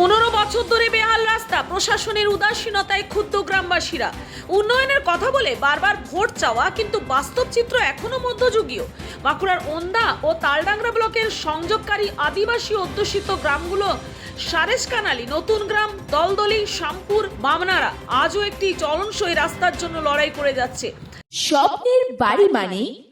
পনেরো বছর ধরে বেহাল রাস্তা, প্রশাসনের উদাসীনতায় ক্ষুব্ধ গ্রামবাসীরা। উন্নয়নের কথা বলে বারবার ভোট চাওয়া, কিন্তু বাস্তব চিত্র এখনও মধ্যযুগীয়। বাঁকুড়ার ওন্দা ও তালডাংরা ব্লকের সংযোগকারী আদিবাসী অধ্যুষিত গ্রামগুলো সারেস কানালি, নতুন গ্রাম, দলদলি শামপুর বামনারা আজও একটি চলনসই রাস্তার জন্য লড়াই করে যাচ্ছে। স্বপ্নের বাড়ি মানে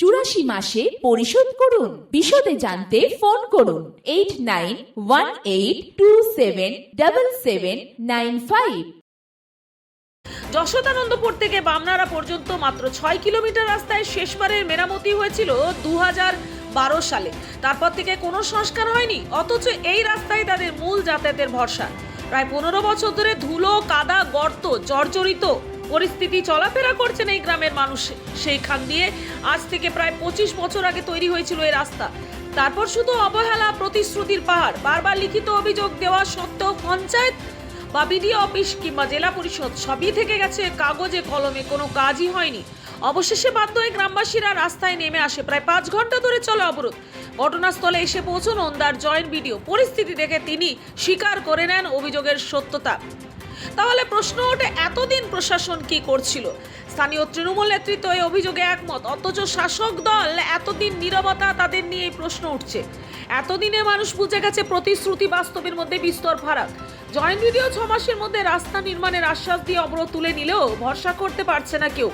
চুরাশি মাসে পরিশোধ করুন। বিশদে জানতে ফোন করুন। Eight nine one eight two seven double seven nine five. Jashodanandapur থেকে বামনারা পর্যন্ত মাত্র ছয় কিলোমিটার রাস্তায় শেষবারের মেরামতি হয়েছিল দু বারো সালে। তারপর থেকে কোনো সংস্কার হয়নি, অথচ এই রাস্তায় তাদের মূল যাতায়াতের ভরসা। প্রায় পনেরো বছর ধরে ধুলো, কাদা, গর্ত, জর্জরিত পরিস্থিতি চলাফেরা করছেন এই গ্রামের মানুষ। সেইখান দিয়ে আজ থেকে প্রায় পঁচিশ বছর আগে তৈরি হয়েছিল এই রাস্তা। তারপর শুধু অবহেলা, প্রতিশ্রুতির পাহাড়, বারবার লিখিত অভিযোগ দেওয়া সত্ত্বেও পঞ্চায়েত বা বিডিও অফিস কিংবা জেলা পরিষদ সবই থেকে গেছে কাগজে কলমে, কোনো কাজই হয়নি। অবশেষে বাধ্য হয়ে গ্রামবাসীরা রাস্তায় নেমে আসে। প্রায় পাঁচ ঘণ্টা ধরে চলে অবরোধ। ঘটনাস্থলে এসে পৌঁছন ওন্দার জয়েন্ট বিডিও। পরিস্থিতি দেখে তিনি স্বীকার করে নেন অভিযোগের সত্যতা। তাহলে প্রশ্ন ওঠে, এতদিন প্রশাসন কি করছিল? স্থানীয় তৃণমূল নেতৃত্ব এই অভিযোগে একমত, অথচ শাসক দল এতদিন নীরবতা তাদের নিয়ে এই প্রশ্ন উঠছে। এতদিনে মানুষ বুঝে গেছে প্রতিশ্রুতি বাস্তবের মধ্যে বিস্তর ফারাক। জয়েন্ট ভিডিও ছ মাসের মধ্যে রাস্তা নির্মাণের আশ্বাস দিয়ে অবরোধ তুলে নিলেও ভরসা করতে পারছে না কেউ।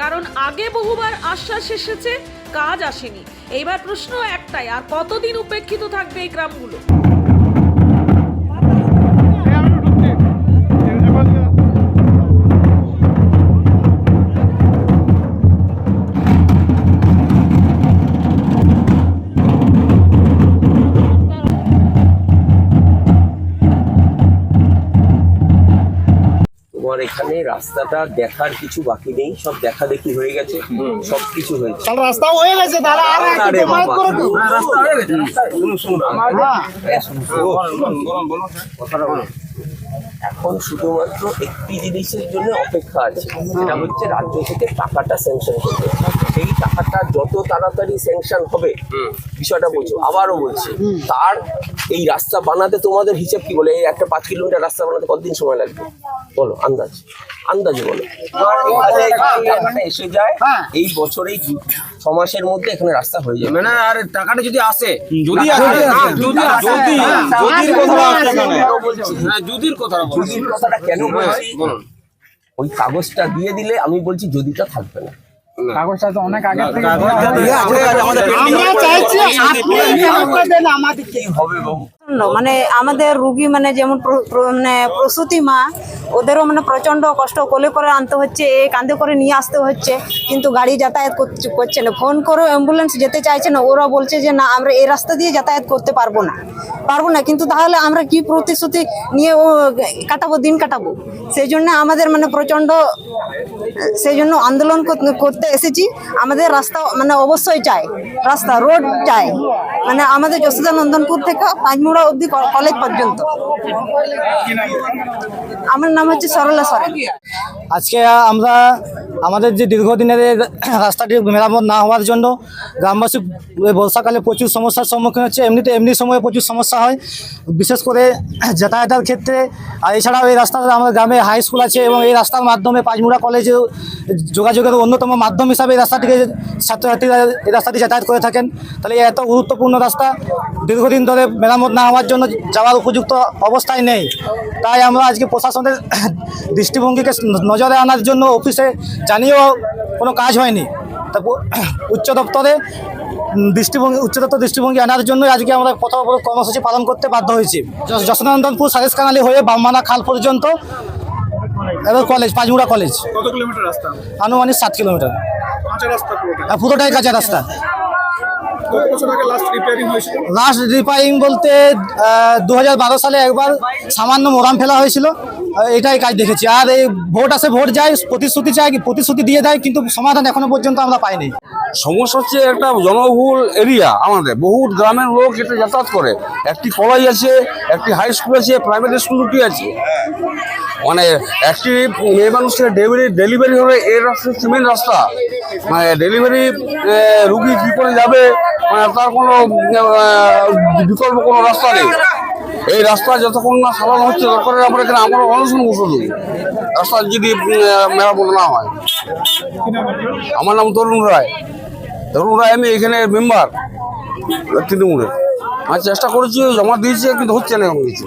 কারণ আগে বহুবার আশ্বাস এসেছে, কাজ আসেনি। এইবার প্রশ্ন একটাই, আর কতদিন উপেক্ষিত থাকবে এই গ্রামগুলো? তোমার এখানে রাস্তাটা দেখার কিছু বাকি নেই সব দেখা দেখি হয়ে গেছে সব কিছু হয়েছে। তাহলে রাস্তা হয়ে গেছে আর আমার- হ্যাঁ। কথাটা বলুন। এখন শুধুমাত্র একটি জিনিসের জন্য অপেক্ষা আছে সেটা হচ্ছে রাজ্য থেকে টাকাটা স্যাংশন করতে। সেই টাকাটা যত তাড়াতাড়ি স্যাংশন হবে বিষয়টা বলছো আবারও বলছি তার এই রাস্তা বানাতে তোমাদের হিসাব কি বলে? এই একটা পাঁচ কিলোমিটার রাস্তা বানাতে কতদিন সময় লাগবে? বলো আন্দাজ। আন্দাজে বলো। এসে যায় হ্যাঁ। এই বছরেই ছ মাসের মধ্যে এখানে রাস্তা হয়ে যাবে। মানে আর টাকাটা যদি আসে যদি। যদি যদি, হ্যাঁ, যদির কথা হ্যাঁ যদির কথা কথাটা কেন বলছি? ওই কাগজটা দিয়ে দিলে আমি বলছি যদিটা থাকবে না। কাগজটা তো অনেক আগে থেকে আমরা চাইছি আপনি আমাদেরকে। হবে বাবু? মানে আমাদের রুগী মানে যেমন মানে প্রসূতি মা, ওদেরও মানে প্রচণ্ড কষ্ট। কোলে করে আনতে হচ্ছে, এ কাঁধে করে নিয়ে আসতে হচ্ছে, কিন্তু গাড়ি যাতায়াত করছে- না। ফোন করে অ্যাম্বুলেন্স যেতে চাইছে না, ওরা বলছে যে, না, আমরা এই রাস্তা দিয়ে যাতায়াত করতে পারব না। পারব না, কিন্তু তাহলে আমরা কি প্রতিশ্রুতি নিয়ে, ও, কাটাবো, দিন কাটাবো? সেই জন্য আমাদের মানে প্রচণ্ড সেই জন্য আন্দোলন করতে এসেছি। আমাদের রাস্তা মানে অবশ্যই চাই। রাস্তা, রোড চাই। মানে আমাদের যশোদা নন্দনপুর থেকে পাঁচমুড়া অব্দি ক- কলেজ পর্যন্ত। আমার নাম হচ্ছে সরলা সরেন। আজকে আমরা আমাদের যে দীর্ঘদিনের রাস্তাটি মেরামত না হওয়ার জন্য গ্রামবাসী বর্ষাকালে প্রচুর সমস্যার সম্মুখীন হচ্ছে। এমনিতে এমনি সময়ে প্রচুর সমস্যা হয়। বিশেষ করে যাতায়াতের ক্ষেত্রে, আর এছাড়াও এই রাস্তাতে আমাদের গ্রামে হাই স্কুল আছে এবং এই রাস্তার মাধ্যমে পাঁচমুড়া কলেজে যোগাযোগের অন্যতম মাধ্যম হিসাবে এই রাস্তাটিকে ছাত্রছাত্রীরা এই রাস্তাটি যাতায়াত করে থাকেন। তাহলে এত গুরুত্বপূর্ণ রাস্তা দীর্ঘদিন ধরে মেরামত না হওয়ার জন্য যাওয়ার উপযুক্ত অবস্থায় নেই। তাই আমরা আজকে প্রশাসনের দৃষ্টিভঙ্গিকে নজরে আনার জন্য অফিসে জানিয়েও কোনো কাজ হয়নি। তারপর উচ্চ দপ্তরে দৃষ্টিভঙ্গি উচ্চ দপ্তর দৃষ্টিভঙ্গি আনার জন্য আজকে আমরা প্রথম কর্মসূচি পালন করতে বাধ্য হয়েছি। যশ- যশোদানন্দনপুর সারেস কানালি হয়ে বামমানা খাল পর্যন্ত এবার কলেজ পাঁচমুড়া কলেজ কত কিলোমিটার রাস্তা? আনুমানিক সাত কিলোমিটার। পুরোটাই কাঁচা রাস্তা। লাস্ট রিপেয়ারিং বলতে দু হাজার বারো সালে একবার সামান্য মোরাম ফেলা হয়েছিল। এটাই কাজ দেখেছি। আর এই ভোট আসে, ভোট যায়, প্রতিশ্রুতি চাই প্রতিশ্রুতি দিয়ে দেয়, কিন্তু সমাধান এখনও পর্যন্ত আমরা পাইনি। সমস্যা হচ্ছে একটা জনবহুল এরিয়া আমাদের। বহুত গ্রামের লোক এটা যাতায়াত করে। একটি কলেজ আছে, একটি হাই স্কুল আছে প্রাইমারি স্কুল দুটি আছে। মানে একটি মেয়ে মানুষের ডেলিভারি ডেলিভারি হলে এই রাস্তা মেন রাস্তা। মানে ডেলিভারি রুগী কী করে যাবে? মানে তার কোনো বিকল্প কোনো রাস্তা নেই। এই রাস্তা যতক্ষণ না সারানো হচ্ছে দরকারের আমরা এখানে আমরা অনশন বসে রাস্তা যদি মেরামত না হয়। আমার নাম তরুণ রায়। তরুণ রায়, আমি এখানে মেম্বার, তৃণমূলের। আমি চেষ্টা করেছি, জমা দিয়েছি, কিন্তু হচ্ছে না এখন কিছু।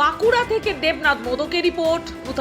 বাঁকুড়া থেকে দেবনাথ মোদকের রিপোর্ট ভোট